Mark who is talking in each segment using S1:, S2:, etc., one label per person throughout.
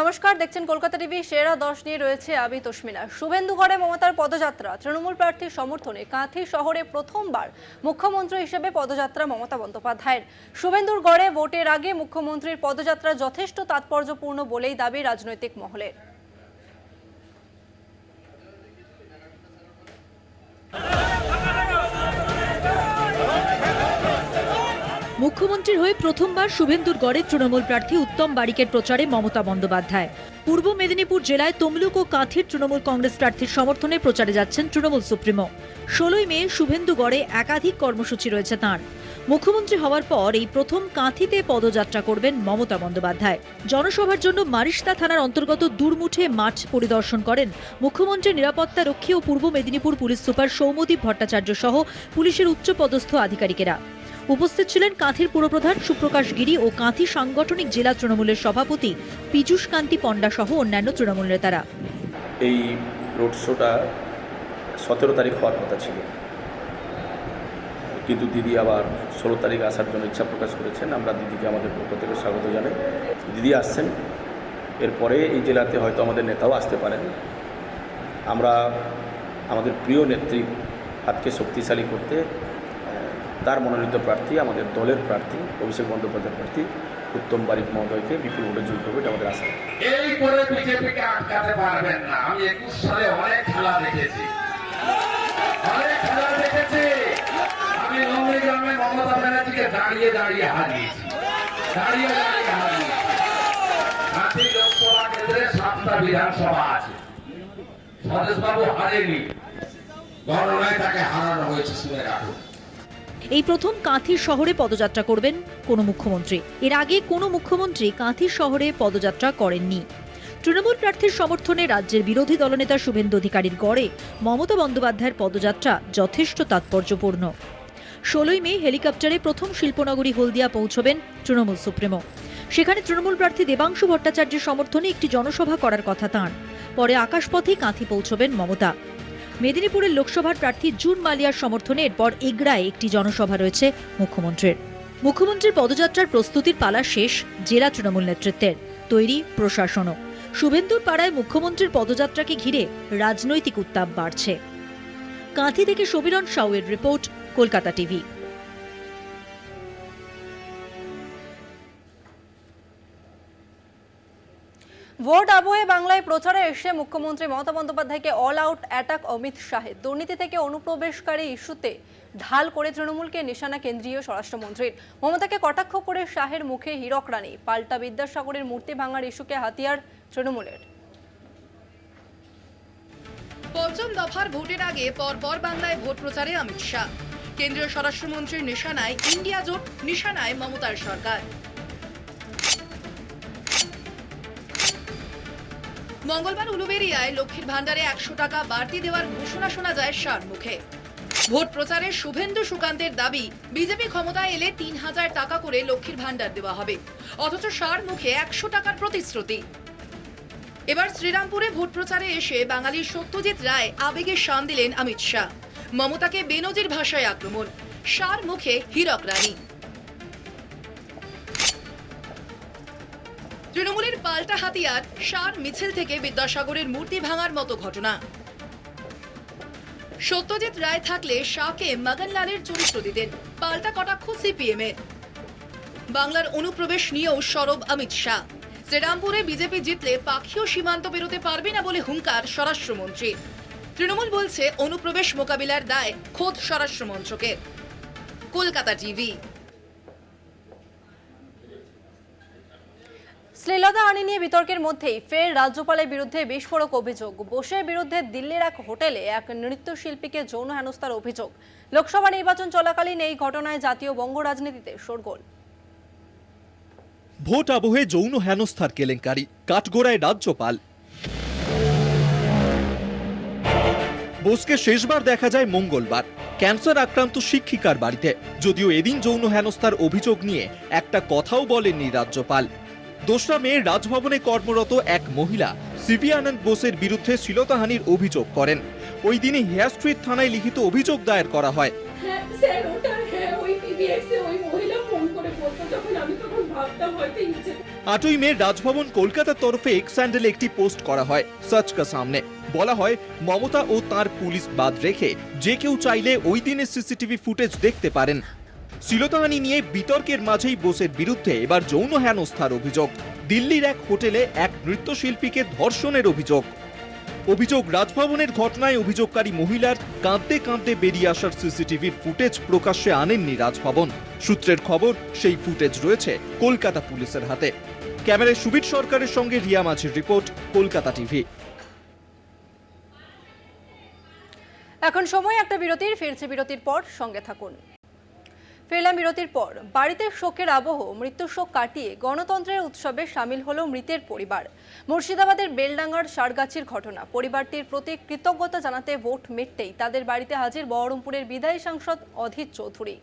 S1: নমস্কার, দেখছেন কলকাতা টিভি, সেরা দশ নিয়ে রয়েছে আমি তসমিনা। শুভেন্দুগড়ে মমতার পদযাত্রা, তৃণমূল প্রার্থীর সমর্থনে কাঁথি শহরে প্রথমবার মুখ্যমন্ত্রী হিসেবে পদযাত্রা মমতা বন্দ্যোপাধ্যায়ের। শুভেন্দুর গড়ে ভোটের আগে মুখ্যমন্ত্রীর পদযাত্রা যথেষ্ট তাৎপর্যপূর্ণ বলেই দাবি রাজনৈতিক মহলের।
S2: মুখ্যমন্ত্রীর হয়ে প্রথমবার শুভেন্দুর গড়ে তৃণমূল প্রার্থী উত্তম বারিকের প্রচারে মমতা বন্দ্যোপাধ্যায়। পূর্ব মেদিনীপুর জেলায় তমলুক ও কাঁথির তৃণমূল কংগ্রেস প্রার্থীর সমর্থনে প্রচারে যাচ্ছেন তৃণমূল সুপ্রিমো। ষোলোই মে শুভেন্দুগড়ে একাধিক কর্মসূচি রয়েছে তাঁর। মুখ্যমন্ত্রী হওয়ার পর এই প্রথম কাঁথিতে পদযাত্রা করবেন মমতা বন্দ্যোপাধ্যায়। জনসভার জন্য মারিস্তা থানার অন্তর্গত দুর্মুঠে মাঠ পরিদর্শন করেন মুখ্যমন্ত্রীর নিরাপত্তা রক্ষী ও পূর্ব মেদিনীপুর পুলিশ সুপার সৌমদীপ ভট্টাচার্য সহ পুলিশের উচ্চপদস্থ আধিকারিকেরা। উপস্থিত ছিলেন কাঁথির পুরপ্রধান সুপ্রকাশ গিরি ও কাঁথি সাংগঠনিক জেলা তৃণমূলের সভাপতি পীযূষ কান্তি পণ্ডা সহ অন্যান্য তৃণমূল নেতারা।
S3: এই রোড শোটা সতেরো তারিখ হওয়ার কথা ছিল। কিন্তু দিদি আবার ষোলো তারিখ আসার জন্য ইচ্ছা প্রকাশ করেছেন। আমরা দিদিকে আমাদের পক্ষ থেকে স্বাগত জানাই। দিদি আসছেন। এরপরে এই জেলাতে হয়তো আমাদের নেতাও আসতে পারেন। আমরা আমাদের প্রিয় নেত্রী হাতকে শক্তিশালী করতে তার মনোনীত প্রার্থী, আমাদের দলের প্রার্থী, অভিষেক বন্দ্যোপাধ্যায় প্রার্থী উত্তম বারিক মহোদয়কে বিপুল ভোটে জয়ী করবে এটা আমাদের আশা।
S4: এই করে বিজেপিকে আটকাতে পারবেন না। আমি একুশ সালে অনেক খেলা দেখেছি। অনেক খেলা দেখেছি। আমি নন্দীগ্রামে মমতা ব্যানার্জিকে দাঁড়িয়ে দাঁড়িয়ে হারিয়েছি। দাঁড়িয়ে দাঁড়িয়ে হারিয়েছি। হাতি লোকসভা কেন্দ্রে সাতটা বিধানসভা আছে। স্বদেশবাবু হারেনি। গণনায় তাকে হারানো হয়েছে শুনে রাখুন
S2: এই প্রথম কাঁথির শহরে পদযাত্রা করবেন কোনো মুখ্যমন্ত্রী। এর আগে কোনো মুখ্যমন্ত্রী কাঁথির শহরে পদযাত্রা করেননি। তৃণমূল প্রার্থীর সমর্থনে রাজ্যের বিরোধী দলনেতা শুভেন্দু অধিকারীর গড়ে মমতা বন্দ্যোপাধ্যায়ের পদযাত্রা যথেষ্ট তাৎপর্যপূর্ণ। ষোলোই মে হেলিকপ্টারে প্রথম শিল্পনগরী হলদিয়া পৌঁছবেন তৃণমূল সুপ্রিমো। সেখানে তৃণমূল প্রার্থী দেবাংশু ভট্টাচার্যের সমর্থনে একটি জনসভা করার কথা তাঁর। পরে আকাশপথেই কাঁথি পৌঁছবেন মমতা। মেদিনীপুরের লোকসভার প্রার্থী জুন মালিয়ার সমর্থনে এরপর এগড়ায় একটি জনসভা রয়েছে মুখ্যমন্ত্রীর। মুখ্যমন্ত্রীর পদযাত্রার প্রস্তুতির পালা শেষ জেলা তৃণমূল নেতৃত্বের, তৈরি প্রশাসনও। শুভেন্দুর পাড়ায় মুখ্যমন্ত্রীর পদযাত্রাকে ঘিরে রাজনৈতিক উত্তাপ বাড়ছে। কাঁথি থেকে সমীরণ সাউয়ের রিপোর্ট, কলকাতা টিভি।
S1: ভোট আবহে বাংলায় প্রচারে এসে মুখ্যমন্ত্রী মমতা বন্দ্যোপাধ্যায়কে অল আউট অ্যাটাক অমিত শাহের দুর্নীতি থেকে অনুপ্রবেশকারী ইস্যুতে ঢাল করে তৃণমূলকে নিশানা কেন্দ্রীয় স্বরাষ্ট্রমন্ত্রীর। মমতাকে কটাক্ষ করে শাহের মুখে হীরক রানী। পাল্টা বিদ্যাসাগরের মূর্তি ভাঙার ইস্যুকে হাতিয়ার তৃণমূলের।
S5: পঞ্চম দফার ভোটের আগে পরপর বাংলায় ভোট প্রচারে অমিত শাহ। কেন্দ্রীয় স্বরাষ্ট্রমন্ত্রীর নিশানায় ইন্ডিয়া জোট, নিশানায় মমতার সরকার। মঙ্গলবার উলুবেরিয়ায় লক্ষ্মীর ভান্ডারে একশো টাকা বাড়তি দেওয়ার ঘোষণা শোনা যায় শার মুখে। ভোট প্রচারে শুভেন্দু সুকান্তের দাবি, বিজেপি ক্ষমতায় এলে তিন হাজার টাকা করে লক্ষ্মীর ভান্ডার দেওয়া হবে। অথচ শার মুখে একশো টাকার প্রতিশ্রুতি। এবার শ্রীরামপুরে ভোট প্রচারে এসে বাঙালির সত্যজিৎ রায় আবেগে শান দিলেন অমিত শাহ। মমতাকে বেনজির ভাষায় আক্রমণ। শার মুখে হীরক রানী। তৃণমূলের পাল্টা হাতিয়ার সার মিছিল থেকে বিদ্যাসাগরের মূর্তি ভাঙার মতো ঘটনা। সত্যজিৎ রায় থাকলে শাহকে মগনলালের চরিত্র দিতেন, পাল্টা কটাক্ষ সিপিএম এর বাংলার অনুপ্রবেশ নিয়েও সরব অমিত শাহ। শ্রীরামপুরে বিজেপি জিতলে পাখিও সীমান্ত পেরোতে পারবে না বলে হুঙ্কার স্বরাষ্ট্রমন্ত্রী। তৃণমূল বলছে, অনুপ্রবেশ মোকাবিলার দায় খোদ স্বরাষ্ট্রমন্ত্রকে কলকাতা টিভি
S1: শ্লীলতা আইনি নিয়ে বিতর্কের মধ্যেই ফের রাজ্যপালের বিরুদ্ধে বিস্ফোরক অভিযোগ। বোসের বিরুদ্ধে দিল্লির এক হোটেলে এক নৃত্যশিল্পীকে যৌন হেনস্থার অভিযোগ। লোকসভা নির্বাচন চলাকালীন এই ঘটনায় জাতীয় বঙ্গ রাজনীতিতে শোরগোল।
S6: ভোট আবহে যৌন হেনস্থার কেলেঙ্কারি, কাঠগোড়ায় রাজ্যপাল। বোসকে শেষবার দেখা যায় মঙ্গলবার। ক্যান্সার আক্রান্ত শিক্ষিকার বাড়িতে। যদিও এদিন যৌন হেনস্থার অভিযোগ নিয়ে একটা কথাও বলেননি রাজ্যপাল। দোসরা মে রাজভবনে কর্মরত এক মহিলা সিভি আনন্দ বোসের বিরুদ্ধে শ্লীলতাহানির অভিযোগ করেন। ওই দিনই হেয়ার স্ট্রিট থানায় লিখিত অভিযোগ দায়ের করা হয়।
S7: হ্যাঁ হ্যাঁ
S6: আটই মে রাজভবন কলকাতার তরফে এক্স হ্যান্ডেলে একটি পোস্ট করা হয় সার্চ কা সামনে। বলা হয় মমতা ও তার পুলিশ বাদ রেখে যে কেউ চাইলে ওই দিনের সিসিটিভি ফুটেজ দেখতে পারেন। শ্লীলতাহানি নিয়ে বিতর্কের মাঝেই বোসের বিরুদ্ধে এবার যৌন হেনস্থার অভিযোগ। দিল্লির এক হোটেলে এক নৃত্যশিল্পীকে ধর্ষণের অভিযোগ। অভিযোগ রাজভবনের ঘটনায় অভিযোগকারী মহিলার কাঁদতে কাঁদতে বেরিয়ে আসার সিসিটিভির ফুটেজ প্রকাশ্যে আনেননি রাজভবন। সূত্রের খবর, সেই ফুটেজ রয়েছে কলকাতা পুলিশের হাতে। ক্যামেরায় সুবীর সরকারের সঙ্গে রিয়া মাঝির রিপোর্ট, কলকাতা টিভি।
S1: এখন সময়, একটা বিরতির, ফিরছে বিরতির পর সঙ্গে থাকুন। ফিরলাম বিরতির পর। বাড়িতে শোকের আবহ মৃত্যু শোক কাটিয়ে গণতন্ত্রের উৎসবে সামিল হলো মৃতের পরিবার। মুর্শিদাবাদের বেলডাঙ্গার সারগাছির ঘটনা। পরিবারটির প্রতি কৃতজ্ঞতা জানাতে ভোট মিটতেই তাদের বাড়িতে হাজির বহরমপুরের বিদায়ী সাংসদ অধীর চৌধুরী।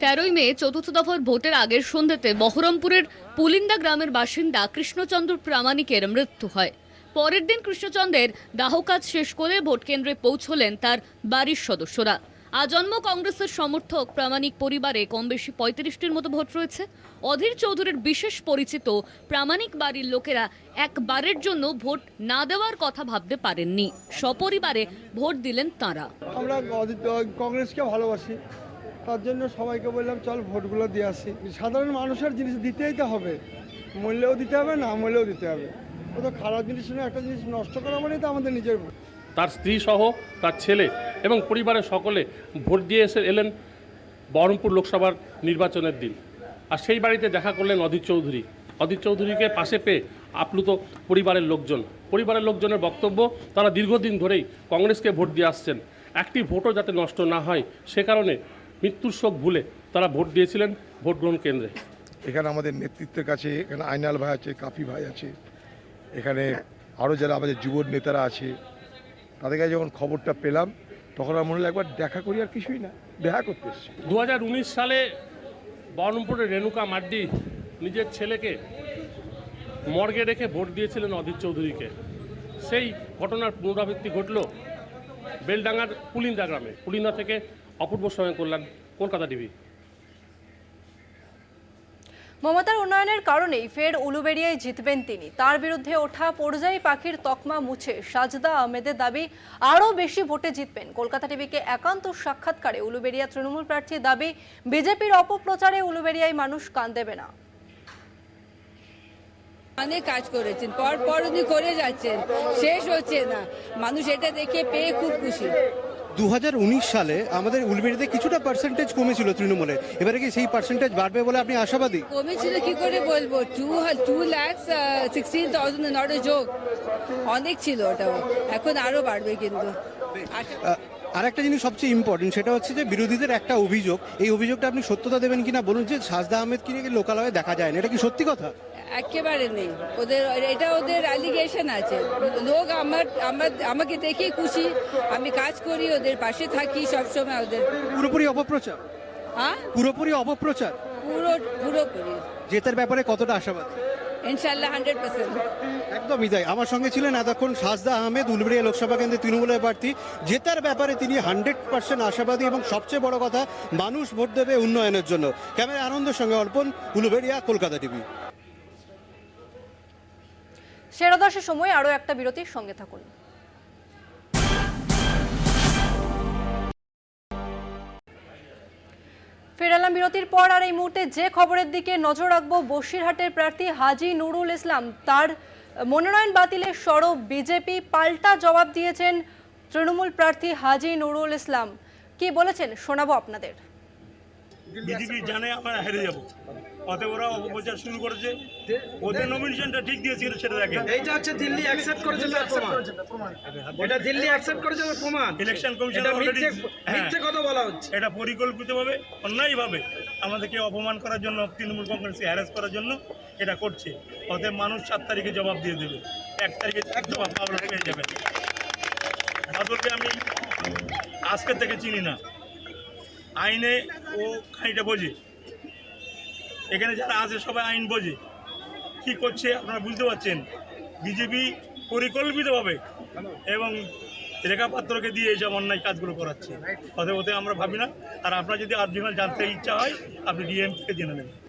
S7: তেরোই মে, চতুর্থ দফার ভোটের আগের সন্ধ্যেতে বহরমপুরের পুলিন্দা গ্রামের বাসিন্দা কৃষ্ণচন্দ্র প্রামাণিকের মৃত্যু হয়। পরের দিন কৃষ্ণচন্দ্রের দাহ কাজ শেষ করে ভোট কেন্দ্রে পৌঁছলেন তার বাড়ির সদস্যরা। আজন্ম কংগ্রেসের সমর্থক প্রামাণিক পরিবারে কম বেশি পঁয়ত্রিশটির মতো ভোট রয়েছে। অধীর চৌধুরীর বিশেষ পরিচিত প্রামাণিক বাড়ির লোকেরা একবারের জন্য ভোট না দেওয়ার কথা ভাবতে পারেননি। সপরিবারে ভোট দিলেন তাঁরা।
S8: আমরা অদিত- কংগ্রেসকে ভালোবাসি। তার জন্য সবাইকে বললাম চল ভোটগুলো দিয়ে আসি। সাধারণ মানুষের জিনিস দিতেই তো হবে। মূল্যেও দিতে হবে না মূল্যেও দিতে হবে। ও তো খারাপ জিনিস না একটা জিনিস নষ্ট করা মানেই তো আমাদের নিজের।
S9: তার স্ত্রী সহ তার ছেলে এবং পরিবারের সকলে ভোট দিয়ে এসে এলেন বহরমপুর লোকসভার নির্বাচনের দিন। আর সেই বাড়িতে দেখা করলেন অধীর চৌধুরী। অধীর চৌধুরীকে পাশে পেয়ে আপ্লুত পরিবারের লোকজন। পরিবারের লোকজনের বক্তব্য, তারা দীর্ঘদিন ধরেই কংগ্রেসকে ভোট দিয়ে আসছেন। একটি ভোটও যাতে নষ্ট না হয়, সে কারণে মৃত্যুর শোক ভুলে তারা ভোট দিয়েছিলেন ভোট গ্রহণ কেন্দ্রে।
S10: এখানে আমাদের নেতৃত্বের কাছে এখানে আইনাল ভাই আছে, কাফি ভাই আছে। এখানে আরও যারা আমাদের যুব নেতারা আছে, তাদের কাছে যখন খবরটা পেলাম তখন আমার মনে হলো একবার দেখা করি আর কিছুই না, দেখা করতে এসছি।
S9: দু সালে বহরমপুরের রেণুকা মাড্ডি নিজের ছেলেকে মর্গে রেখে ভোট দিয়েছিলেন অধীর চৌধুরীকে। সেই ঘটনার পুনরাবৃত্তি ঘটল বেলডাঙ্গার পুলিন্দা গ্রামে। পুলিন্দা থেকে অপূর্ব সময় করলেন কলকাতা টিভি।
S1: মমতার উন্নয়নের কারণেই ফের উলুবেড়িয়ায় জিতবেন তিনি। তার বিরুদ্ধে ওঠা পর্যায়ী পাখির তকমা মুছে সাজদা আহমেদের দাবি, আরও বেশি ভোটে জিতবেন। কলকাতা টিভিকে একান্ত সাক্ষাৎকারে উলুবেড়িয়া তৃণমূল প্রার্থীর দাবি, বিজেপির অপপ্রচারে উলুবেড়িয়ায় মানুষ কান দেবে না।
S11: অনেক কাজ করেছেন, পর পর উনি করে যাচ্ছেন, শেষ হচ্ছে না। মানুষ এটা দেখে পেয়ে খুব খুশি।
S12: দু হাজার উনিশ সালে আমাদের উলবেড়িতে কিছুটা পার্সেন্টেজ কমেছিল তৃণমূলে। এবারে কি সেই পার্সেন্টেজ বাড়বে বলে আপনি আশাবাদী?
S11: কমেছিল কি করে বলব? Two two lakhs sixteen thousand not a যোগ অনেক ছিল ওটাও। এখন আরও বাড়বে কিন্তু।
S12: আর একটা জিনিস সবচেয়ে ইম্পর্টেন্ট সেটা হচ্ছে যে বিরোধীদের একটা অভিযোগ। এই অভিযোগটা আপনি সত্যতা দেবেন কিনা বলুন যে সাজদা আহমেদ কি নাকি লোকালয়ে দেখা যায় না এটা কি সত্যি কথা?
S11: একেবারে নেই। ওদের এটা ওদের অ্যালিগেশন আছে। লোক আমার আমার আমাকে দেখে খুশি। আমি কাজ করি ওদের পাশে থাকি সবসময় ওদের।
S12: পুরোপুরি অপপ্রচার?
S11: হ্যাঁ?
S12: পুরোপুরি অপপ্রচার?
S11: পুরো পুরোপুরি।
S12: জেতার ব্যাপারে কতটা আশাবাদী?
S11: ইনশাল্লাহ হান্ড্রেড পার্সেন্ট।
S12: একদমই তাই। আমার সঙ্গে ছিলেন এতক্ষণ সাজদা আহমেদ উলবেড়িয়া লোকসভা কেন্দ্রে তৃণমূলের প্রার্থী। জেতার ব্যাপারে তিনি হান্ড্রেড পার্সেন্ট আশাবাদী এবং সবচেয়ে বড় কথা মানুষ ভোট দেবে উন্নয়নের জন্য। ক্যামেরা আনন্দের সঙ্গে অর্পণ উলবেড়িয়া কলকাতা টিভি।
S1: সেরা দশের সময় আরও একটা বিরতির সঙ্গে থাকুন। ফেরালাম বিরতির পর আর এই মুহূর্তে যে খবরের দিকে নজর রাখব, বসিরহাটের প্রার্থী হাজি নুরুল ইসলাম। তার মনোনয়ন বাতিলের সরব বিজেপি, পাল্টা জবাব দিয়েছেন তৃণমূল প্রার্থী হাজি নুরুল ইসলাম। কি বলেছেন শোনাবো আপনাদের।
S13: বিজেপি জানে আমরা হেরে যাব। অতএব ওরা অপপ্রচার শুরু করেছে। ওদের নমিনেশনটা ঠিক দিয়েছিল সেটা দেখেন।
S8: এইটা হচ্ছে দিল্লি অ্যাকসেপ্ট করেছে তার প্রমাণ এটা দিল্লি অ্যাকসেপ্ট করেছে তার প্রমাণ
S13: ইলেকশন কমিশন
S8: এটা
S13: অলরেডি
S8: মিথ্যে কথা বলা হচ্ছে।
S13: এটা পরিকল্পিতভাবে অন্যায়ভাবে আমাদেরকে অপমান করার জন্য তৃণমূল কংগ্রেসকে হ্যারাস করার জন্য এটা করছে। অতএব মানুষ সাত তারিখে জবাব দিয়ে দেবে। এক তারিখে জবাব পেয়ে যাবেন বাদলকে আমি আজকে থেকে চিনি না। আইনে ও খানিটা বোঝে। এখানে যারা আছে সবাই আইন বোঝে। কি করছে আপনারা বুঝতে পারছেন? বিজেপি পরিকল্পিতভাবে এবং রেখা পাত্রকে দিয়ে এইসব অন্যায় কাজগুলো করাচ্ছে। অথবা আমরা ভাবি না। আর আপনার যদি আর্জিমাল জানতে ইচ্ছা হয়, আপনি ডিএম থেকে জেনে নেবেন।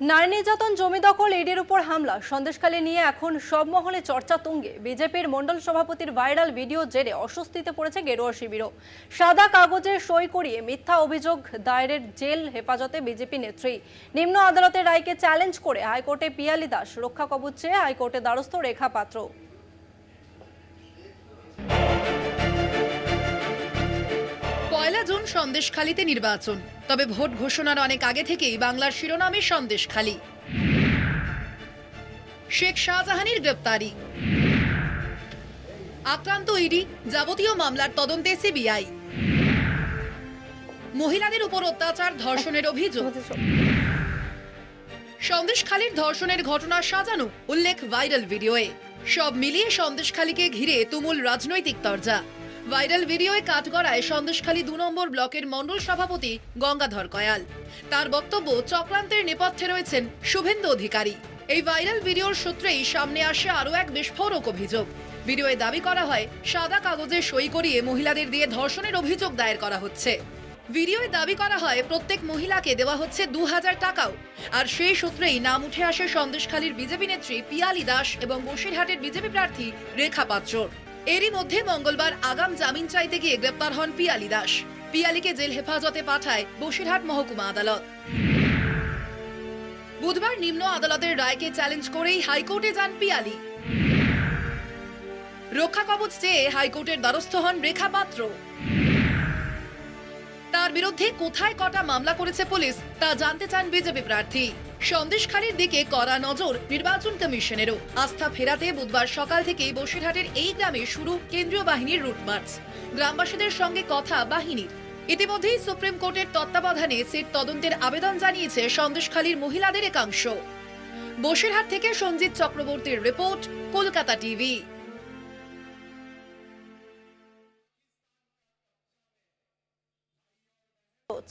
S1: নারী নির্যাতন, জমি দখল ইডির উপর হামলা। সন্দেশকালে নিয়ে এখন সব মহলে চর্চা তুঙ্গে। বিজেপির মণ্ডল সভাপতির ভাইরাল ভিডিও জেরে অস্বস্তিতে পড়েছে গেরুয়া শিবিরও। সাদা কাগজে সই করিয়ে মিথ্যা অভিযোগ, দায়েরের জেল হেফাজতে বিজেপি নেত্রী। নিম্ন আদালতের রায়কে চ্যালেঞ্জ করে হাইকোর্টে পিয়ালি দাস। রক্ষা কবচ চেয়ে হাইকোর্টে দ্বারস্থ রেখা পাত্র।
S5: সন্দেশখালীতে নির্বাচন। তবে ভোট ঘোষণার অনেক আগে থেকেই বাংলার শিরোনামে সন্দেশখালী। শেখ শাহজাহানের গ্রেপ্তারি। আক্রান্ত ইডি, যাবতীয় মামলার তদন্তে সিবিআই। মহিলাদের উপর অত্যাচার, ধর্ষণের অভিযোগ। সন্দেশখালীর ধর্ষণের ঘটনা সাজানো, উল্লেখ ভাইরাল ভিডিওয়ে। সব মিলিয়ে সন্দেশখালীকে ঘিরে তুমুল রাজনৈতিক তরজা। ভাইরাল ভিডিওয়ে কাঠগড়ায় সন্দেশখালী দু নম্বর ব্লকের মণ্ডল সভাপতি গঙ্গাধর কয়াল। তার বক্তব্য চক্রান্তের নেপথ্যে রয়েছেন শুভেন্দু অধিকারী। এই ভাইরাল ভিডিওর সূত্রেই সামনে আসে আরও এক বিস্ফোরক অভিযোগ। ভিডিওয়ে দাবি করা হয়, সাদা কাগজে সই করিয়ে মহিলাদের দিয়ে ধর্ষণের অভিযোগ দায়ের করা হচ্ছে। ভিডিওয় দাবি করা হয়, প্রত্যেক মহিলাকে দেওয়া হচ্ছে দু হাজার টাকাও। আর সেই সূত্রেই নাম উঠে আসে সন্দেশখালীর বিজেপি নেত্রী পিয়ালি দাস এবং বসিরহাটের বিজেপি প্রার্থী রেখা পাত্রর। এরই মধ্যে মঙ্গলবার আগাম জামিন চাইতে গিয়ে গ্রেপ্তার হন পিয়ালি দাস। পিয়ালিকে জেল হেফাজতে পাঠায় বসিরহাট মহকুমা আদালত। বুধবার নিম্ন আদালতের রায়কে চ্যালেঞ্জ করেই হাইকোর্টে যান পিয়ালি। রক্ষা কবচ চেয়ে হাইকোর্টের দ্বারস্থ হন রেখা পাত্র। তার বিরুদ্ধে কোথায় কটা মামলা করেছে পুলিশ তা জানতে চান বিজেপি প্রার্থী। সন্দেশখালীর দিকে কড়া নজর নির্বাচন কমিশনেরও। আস্থা ফেরাতে বুধবার সকাল থেকেই বসিরহাটের এই গ্রামে শুরু কেন্দ্রীয় বাহিনীর রুট মার্চ। গ্রামবাসীদের সঙ্গে কথা বাহিনীর ইতিমধ্যেই সুপ্রিম কোর্টের তত্ত্বাবধানে সিট তদন্তের আবেদন জানিয়েছে সন্দেশখালীর মহিলাদের একাংশ। বসিরহাট থেকে সঞ্জিত চক্রবর্তীর রিপোর্ট, কলকাতা টিভি।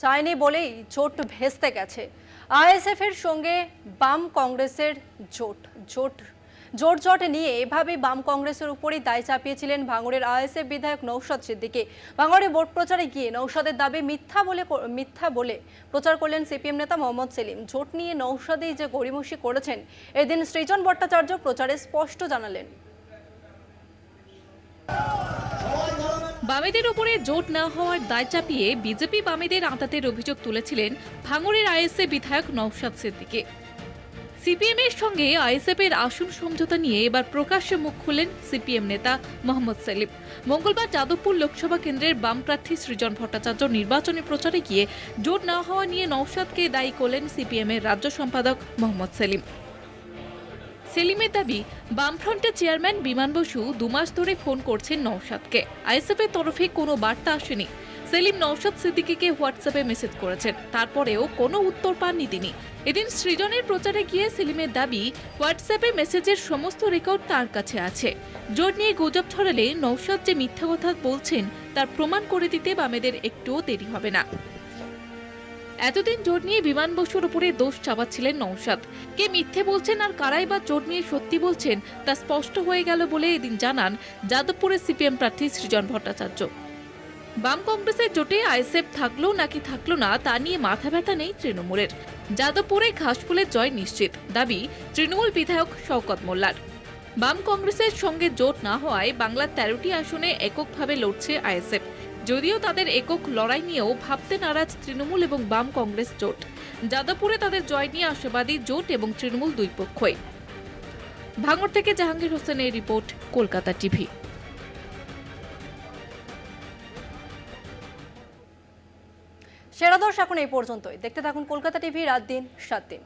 S1: চায়নি বলেই জোট ভেস্তে গেছে। আইএসএফ এর সঙ্গে বাম কংগ্রেসের জোট জোট জোট জট নিয়ে এভাবে বাম কংগ্রেসের উপরই দায় চাপিয়েছিলেন ভাঙড়ের আইএসএফ বিধায়ক নৌশাদ সিদ্দিকী। ভাঙড়ে ভোট প্রচারে গিয়ে নৌশাদের দাবি মিথ্যা বলে মিথ্যা বলে প্রচার করলেন সিপিএম নেতা মোহাম্মদ সেলিম। জোট নিয়ে নৌশাদেই যে গড়িমসি করেছেন, এদিন সৃজন ভট্টাচার্য প্রচারে স্পষ্ট জানালেন।
S14: বামেদের উপরে জোট না হওয়ার দায় চাপিয়ে বিজেপি বামেদের আঁতাতের অভিযোগ তুলেছিলেন ভাঙড়ের আইএসএ বিধায়ক নওশাদ সিদ্দিকে। সিপিএম এর সঙ্গে আইএসএফ এর আসন সমঝোতা নিয়ে এবার প্রকাশ্যে মুখ খুললেন সিপিএম নেতা মোহাম্মদ সেলিম। মঙ্গলবার যাদবপুর লোকসভা কেন্দ্রের বাম প্রার্থী সৃজন ভট্টাচার্য নির্বাচনী প্রচারে গিয়ে জোট না হওয়া নিয়ে নওশাদকে দায়ী করলেন সিপিএম এর রাজ্য সম্পাদক মোহাম্মদ সেলিম। সেলিমের দাবি, বামফ্রন্টের চেয়ারম্যান বিমান বসু দুমাস ধরে ফোন করছেন নৌশাদকে আইএসএফের তরফে কোনো বার্তা আসেনি। সেলিম নৌশাদ সিদ্দিকিকে হোয়াটসঅ্যাপে মেসেজ করেছেন। তারপরেও কোনো উত্তর পাননি তিনি। এদিন সৃজনের প্রচারে গিয়ে সেলিমের দাবি, হোয়াটসঅ্যাপে মেসেজের সমস্ত রেকর্ড তার কাছে আছে। জোট নিয়ে গুজব ছড়ালে নৌশাদ যে মিথ্যা কথা বলছেন, তার প্রমাণ করে দিতে বামেদের একটুও দেরি হবে না। এতদিন জোট নিয়ে বিমান বসুর উপরে দোষ চাপাচ্ছিলেন নৌশাদ কে মিথ্যে বলছেন আর কারাই বা জোট নিয়ে সত্যি বলছেন, তা স্পষ্ট হয়ে গেল বলে এদিন জানান যাদবপুরের সিপিএম প্রার্থী সৃজন ভট্টাচার্য। বাম কংগ্রেসের জোটে আইএসএফ থাকল নাকি থাকল না, তা নিয়ে মাথা ব্যথা নেই তৃণমূলের। যাদবপুরে ঘাসফুলের জয় নিশ্চিত, দাবি তৃণমূল বিধায়ক শওকত মোল্লার। বাম কংগ্রেসের সঙ্গে জোট না হওয়ায় বাংলার তেরোটি আসনে এককভাবে লড়ছে আইএসএফ। যদিও তাদের একক লড়াই নিয়েও ভাবতে নারাজ তৃণমূল এবং বাম কংগ্রেস জোট। যাদবপুরে তাদের জয় নিয়ে আশাবাদী জোট এবং তৃণমূল দুই পক্ষই। ভাঙড় থেকে জাহাঙ্গীর হোসেনের রিপোর্ট, কলকাতা টিভি।
S1: সেরা দর্শ এখন এই পর্যন্তই। দেখতে থাকুন কলকাতা টিভি রাত দিন, সাত দিন।